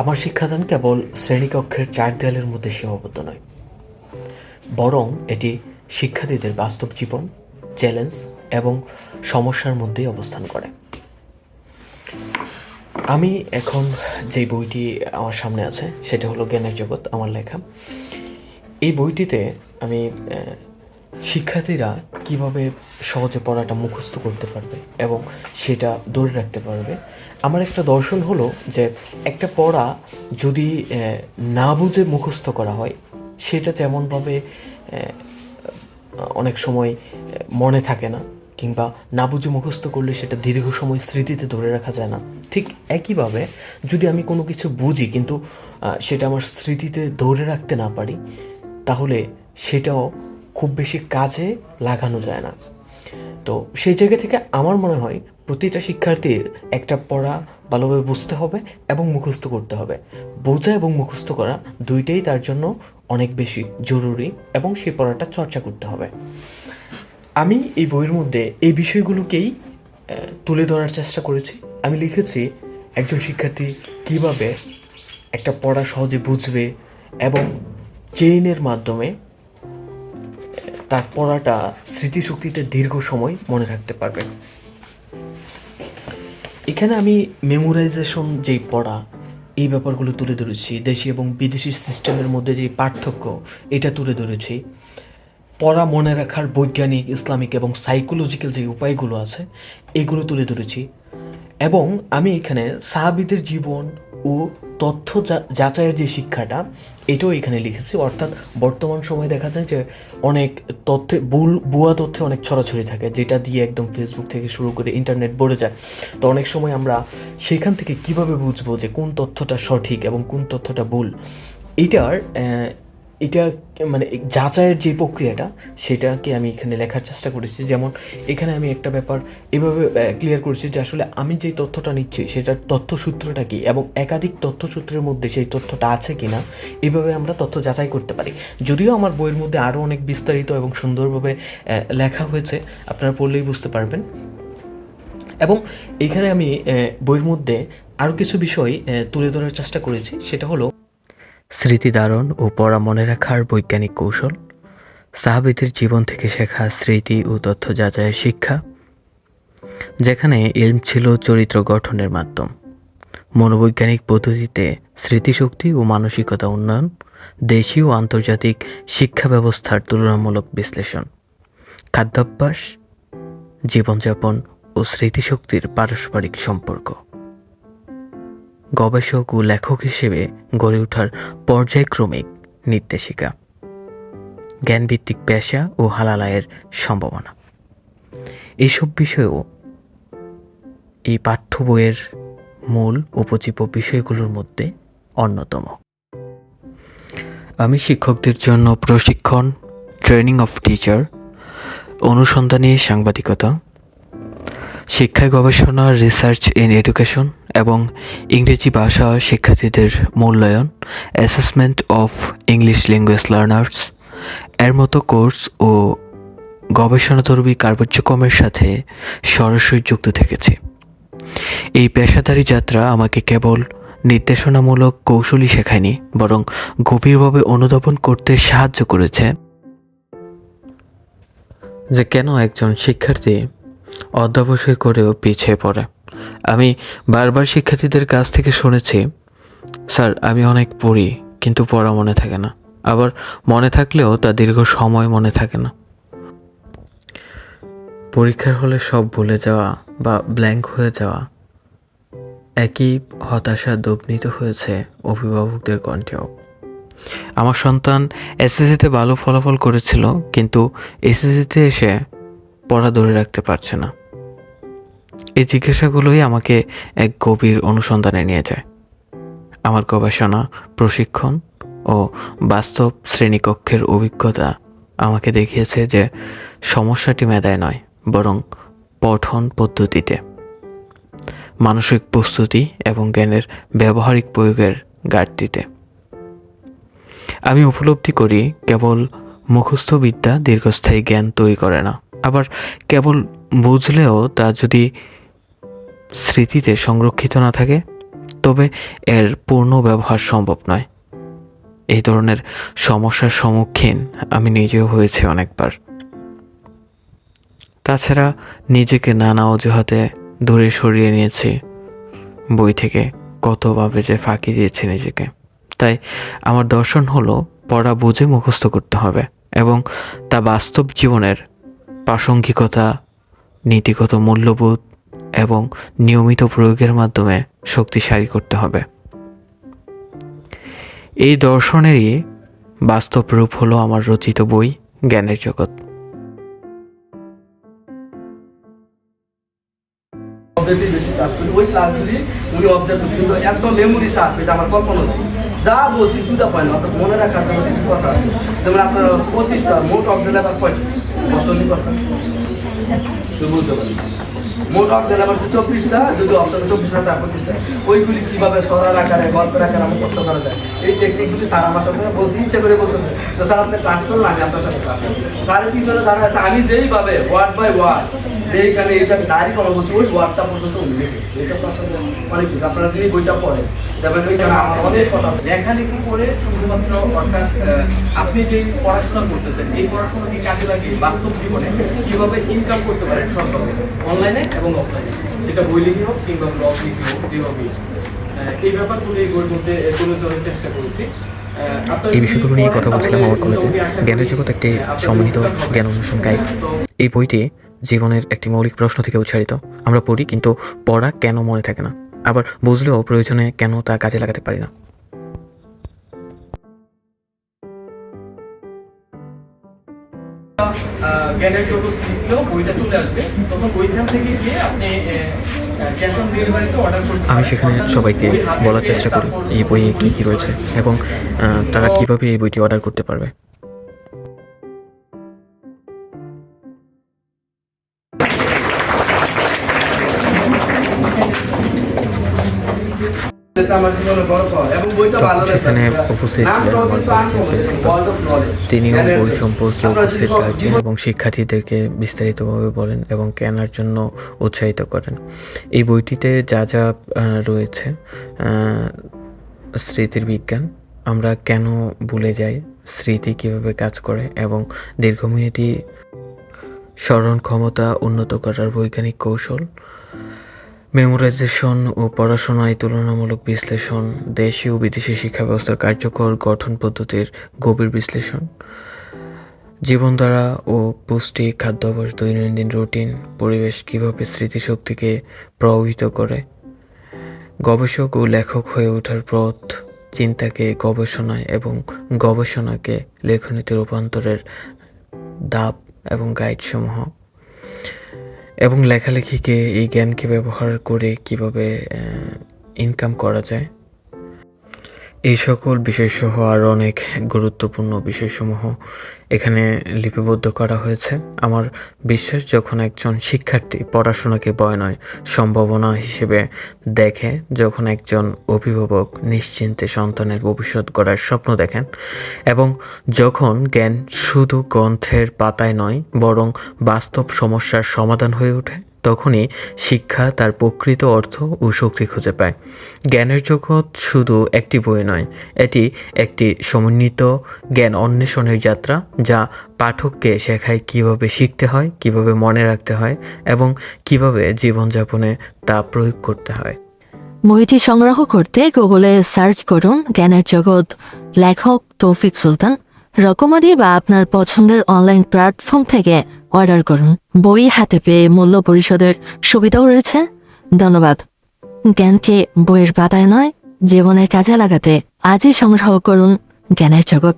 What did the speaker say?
আমার শিক্ষাদান কেবল শ্রেণীকক্ষের চার দেয়ালের মধ্যে সীমাবদ্ধ নয়, বরং এটি শিক্ষার্থীদের বাস্তব জীবন, চ্যালেঞ্জ এবং সমস্যার মধ্যেই অবস্থান করে। আমি এখন যে বইটি আমার সামনে আছে, সেটা হলো জ্ঞানের জগৎ, আমার লেখা। এই বইটিতে আমি শিক্ষার্থীরা কীভাবে সহজে পড়াটা মুখস্থ করতে পারবে এবং সেটা ধরে রাখতে পারবে? আমার একটা দর্শন হলো যে একটা পড়া যদি না বুঝে মুখস্থ করা হয় সেটা তেমনভাবে আহ, অনেক সময় মনে থাকে না কিংবা না বুঝে মুখস্থ করলে সেটা দীর্ঘ সময় স্মৃতিতে ধরে রাখা যায় না। ঠিক একইভাবে যদি আমি কোনো কিছু বুঝি কিন্তু সেটা আমার স্মৃতিতে ধরে রাখতে না পারি তাহলে সেটাও খুব বেশি কাজে লাগানো যায় না। তো সেই জায়গা থেকে আমার মনে হয় প্রতিটা শিক্ষার্থীর একটা পড়া ভালোভাবে বুঝতে হবে এবং মুখস্থ করতে হবে। বোঝা এবং মুখস্থ করা দুইটাই তার জন্য অনেক বেশি জরুরি এবং সেই পড়াটা চর্চা করতে হবে। আমি এই বইয়ের মধ্যে এই বিষয়গুলোকেই তুলে ধরার চেষ্টা করেছি। আমি লিখেছি একজন শিক্ষার্থী কীভাবে একটা পড়া সহজে বুঝবে এবং চেইনের মাধ্যমে তার পড়াটা স্মৃতিশক্তিতে দীর্ঘ সময় মনে রাখতে পারবে। এখানে আমি মেমোরাইজেশন যেই পড়া, এই ব্যাপারগুলো তুলে ধরেছি, দেশি এবং বিদেশি সিস্টেমের মধ্যে যে পার্থক্য, এটা তুলে ধরেছি। পড়া মনে রাখার বৈজ্ঞানিক, ইসলামিক এবং সাইকোলজিক্যাল যে উপায়গুলো আছে, এগুলো তুলে ধরেছি। এবং আমি এখানে সাহাবিদের জীবন ও তথ্য যাচাইয়ের যে শিক্ষাটা, এটাও এখানে লিখেছি। অর্থাৎ বর্তমান সময়ে দেখা যায় যে অনেক তথ্যে, ভুল, ভুয়া তথ্যে অনেক ছড়াছড়ি থাকে, যেটা দিয়ে একদম ফেসবুক থেকে শুরু করে ইন্টারনেট ভরে যায়। তো অনেক সময় আমরা সেখান থেকে কীভাবে বুঝব যে কোন তথ্যটা সঠিক এবং কোন তথ্যটা ভুল? এটার এটা মানে যাচাইয়ের যে প্রক্রিয়াটা, সেটাকে আমি এখানে লেখার চেষ্টা করেছি। যেমন, এখানে আমি একটা ব্যাপার এভাবে ক্লিয়ার করেছি যে আসলে আমি যে তথ্যটা নিচ্ছি, সেটার তথ্যসূত্রটা কি এবং একাধিক তথ্যসূত্রের মধ্যে সেই তথ্যটা আছে কি না এভাবে আমরা তথ্য যাচাই করতে পারি। যদিও আমার বইয়ের মধ্যে আরও অনেক বিস্তারিত এবং সুন্দরভাবে লেখা হয়েছে, আপনারা পড়লেই বুঝতে পারবেন। এবং এখানে আমি বইয়ের মধ্যে আরও কিছু বিষয় তুলে ধরার চেষ্টা করেছি। সেটা হলো স্মৃতিধারণ ও পড়া মনে রাখার বৈজ্ঞানিক কৌশল, সাহাবিদের জীবন থেকে শেখা স্মৃতি ও তথ্য যাচাইয়ের শিক্ষা, যেখানে ইলম ছিল চরিত্র গঠনের মাধ্যম, মনোবৈজ্ঞানিক পদ্ধতিতে স্মৃতিশক্তি ও মানসিকতা উন্নয়ন, দেশীয় ও আন্তর্জাতিক শিক্ষা ব্যবস্থার তুলনামূলক বিশ্লেষণ, খাদ্যাভ্যাস, জীবনযাপন ও স্মৃতিশক্তির পারস্পরিক সম্পর্ক। গবেষক ও লেখক হিসেবে গড়ে ওঠার পর্যায়ক্রমিক নির্দেশিকা। জ্ঞানভিত্তিক পেশা ও হালাল আয়ের সম্ভাবনা। এইসব বিষয়েও এই পাঠ্য বইয়ের মূল উপজীব্য বিষয়গুলোর মধ্যে অন্যতম। আমি শিক্ষকদের জন্য প্রশিক্ষণ, ট্রেনিং অফ টিচার, অনুসন্ধানী সাংবাদিকতা শিক্ষায় গবেষণা রিসার্চ ইন এডুকেশন এবং ইংরেজি ভাষা শিক্ষার্থীদের মূল্যায়ন assessment of English language learners এর মতো কোর্স ও গবেষণাধর্মী কার্যক্রমের সাথে সরাসরি যুক্ত থেকেছি। এই পেশাদারী যাত্রা আমাকে কেবল নির্দেশনামূলক কৌশলই শেখায়নি, বরং গভীরভাবে অনুধাবন করতে সাহায্য করেছে যে কেন একজন শিক্ষার্থী অধ্যবসায় করেও পিছিয়ে পড়ে। আমি বারবার শিক্ষার্থীদের কাছ থেকে শুনেছি, স্যার, আমি অনেক পড়ি কিন্তু পড়া মনে থাকে না। আবার মনে থাকলেও তা দীর্ঘ সময় মনে থাকে না। পরীক্ষার হলে সব ভুলে যাওয়া বা ব্ল্যাঙ্ক হয়ে যাওয়া, একই হতাশা দগ্নিত হয়েছে অভিভাবকদের কণ্ঠেও। আমার সন্তান এসএসসিতে ভালো ফলাফল করেছিল, কিন্তু এসএসসিতে এসে পড়া ধরে রাখতে পারছে না। এই জিজ্ঞাসাগুলোই আমাকে এক গভীর অনুসন্ধানে নিয়ে যায়। আমার গবেষণা, প্রশিক্ষণ ও বাস্তব শ্রেণীকক্ষের অভিজ্ঞতা আমাকে দেখিয়েছে যে সমস্যাটি মেধায় নয়, বরং পঠন পদ্ধতিতে। মানসিক প্রস্তুতি এবং জ্ঞানের ব্যবহারিক প্রয়োগের ঘাটতিতে। আমি উপলব্ধি করি, কেবল মুখস্থ বিদ্যা দীর্ঘস্থায়ী জ্ঞান তৈরি করে না, আবার কেবল বুঝলেও তা যদি স্মৃতিতে সংরক্ষিত না থাকে, তবে এর পূর্ণ ব্যবহার সম্ভব নয়। এই ধরনের সমস্যার সম্মুখীন আমি নিজেও হয়েছি অনেকবার। তাছাড়া নিজেকে নানা অজুহাতে দূরে সরিয়ে নিয়েছি। বই থেকে কতভাবে যে ফাঁকি দিয়েছি নিজেকে। তাই আমার দর্শন হলো, পড়া বুঝে মুখস্থ করতে হবে এবং তা বাস্তব জীবনের প্রাসঙ্গিকতা নীতিগত মূল্যবোধ এবং নিয়মিত প্রয়োগের মাধ্যমে শক্তিশালী করতে হবে। এই দর্শনেরই বাস্তব রূপ হলো আমার রচিত বই, জ্ঞানের জগৎ। যা বলছি অর্থাৎ মনে রাখার জন্য কিছু কথা আছে। যেমন আপনার পঁচিশটা মোট অষ্টমী কথা। কেউ বলতে পারি। মোট অবজেক্ট আমার চব্বিশটা যদি অপশন চব্বিশটা তার পঁচিশটা ওইগুলি কীভাবে সরার আকারে, গল্পের আকারে আমার কষ্ট করা যায়। এই টেকনিকগুলি স্যার আমার সাথে বলছি, ইচ্ছে করে বলতেছে। তো স্যার আপনি ক্লাস করলেন আমি আপনার সাথে ক্লাস করি স্যারের পিছনে দাঁড়ায় আছে, আমি যেইভাবে ওয়ার্ড বাই ওয়ার্ড যেইখানে এটা দাঁড়িয়ে করা বলছি ওই ওয়ার্ডটা পর্যন্ত উনি লিখেছে এটা তো আসলে অনেক কিছু। আপনারা যদি বইটা পড়েন দেখবেন ওইখানে আমার অনেক কথা আছে। লেখালেখি করে শুধুমাত্র অর্থাৎ আপনি যে পড়াশোনা করতেছেন এই পড়াশোনাকে কাজে লাগিয়ে বাস্তব জীবনে? কীভাবে ইনকাম করতে পারেন সবভাবে অনলাইনে এবং অফলাইনে সেটা বই লিখে হোক কিংবা ব্লগ লিখে হোক যেভাবেই এই ব্যাপারগুলো এই বইয়ের মধ্যে তুলে ধরার চেষ্টা করেছি। এই বিষয়গুলো নিয়ে কথা বলছিলাম আমার কলেজে। জ্ঞানের জগৎ একটি হবেন। জ্ঞান অন্বেষণ গাইড এই বইটি জীবনের একটি মৌলিক প্রশ্ন থেকে উচ্চারিত। আমরা পড়ি কিন্তু পড়া কেন মনে থাকে না? আবার বুঝলেও প্রয়োজনে কেন তা কাজে লাগাতে পারি না। জ্ঞানের জগৎ লিখলেও বইটা চলে আসবে। তখন বইখান থেকে গিয়ে আপনি আমি সেখানে সবাইকে বলার চেষ্টা করি এই বইয়ে কী কী রয়েছে এবং তারা কীভাবে এই বইটি অর্ডার করতে পারবে। সেখানে। উপস্থিত ছিলেন তিনিও বই সম্পর্কে উপস্থিত থাকছেন এবং শিক্ষার্থীদেরকে বিস্তারিতভাবে বলেন এবং কেনার জন্য উৎসাহিত করেন। এই বইটিতে যা যা রয়েছে স্মৃতির বিজ্ঞান আমরা কেন ভুলে যাই স্মৃতি কীভাবে কাজ করে এবং দীর্ঘমেয়াদী স্মরণ ক্ষমতা উন্নত করার বৈজ্ঞানিক কৌশল মেমোরাইজেশন ও পড়াশোনায় তুলনামূলক বিশ্লেষণ, দেশি ও বিদেশি শিক্ষা ব্যবস্থার কার্যকর গঠন পদ্ধতির গভীর বিশ্লেষণ। জীবনধারা ও পুষ্টি, খাদ্যাভ্যাস, দৈনন্দিন রুটিন, পরিবেশ কীভাবে স্মৃতিশক্তিকে প্রভাবিত করে। গবেষক ও লেখক হয়ে ওঠার পথ, চিন্তাকে গবেষণায় এবং গবেষণাকে লেখনীতে রূপান্তরের দাপ এবং গাইডসমূহ এবং লেখালেখিকে এই জ্ঞানকে ব্যবহার করে কীভাবে ইনকাম করা যায়। এই সকল বিষয়সহ আরও অনেক গুরুত্বপূর্ণ বিষয়সমূহ এখানে লিপিবদ্ধ করা হয়েছে। আমার বিশ্বাস, যখন একজন শিক্ষার্থী পড়াশোনাকে বয় নয়, সম্ভাবনা হিসেবে দেখে, যখন একজন অভিভাবক নিশ্চিন্তে সন্তানের ভবিষ্যৎ গড়ার স্বপ্ন দেখেন, এবং যখন জ্ঞান শুধু গ্রন্থের পাতায় নয়, বরং বাস্তব সমস্যার সমাধান হয়ে ওঠে তখনই শিক্ষা তার প্রকৃত অর্থ ও শক্তি খুঁজে পায়। জ্ঞানের জগৎ শুধু একটি বই নয়, এটি একটি সমন্বিত জ্ঞান অন্বেষণের যাত্রা যা পাঠককে শেখায় কীভাবে শিখতে হয়, কীভাবে মনে রাখতে হয় এবং কীভাবে জীবনযাপনে তা প্রয়োগ করতে হয়। বইটি সংগ্রহ করতে গুগলে সার্চ করুন জ্ঞানের জগৎ লেখক তৌফিক সুলতান। রকমারি বা আপনার পছন্দের অনলাইন প্ল্যাটফর্ম থেকে অর্ডার করুন। বই হাতে পেয়ে মূল্য পরিশোধের সুবিধাও রয়েছে। ধন্যবাদ। জ্ঞানকে বইয়ের পাতায় নয়, জীবনের কাজে লাগাতে আজই সংগ্রহ করুন জ্ঞানের জগৎ।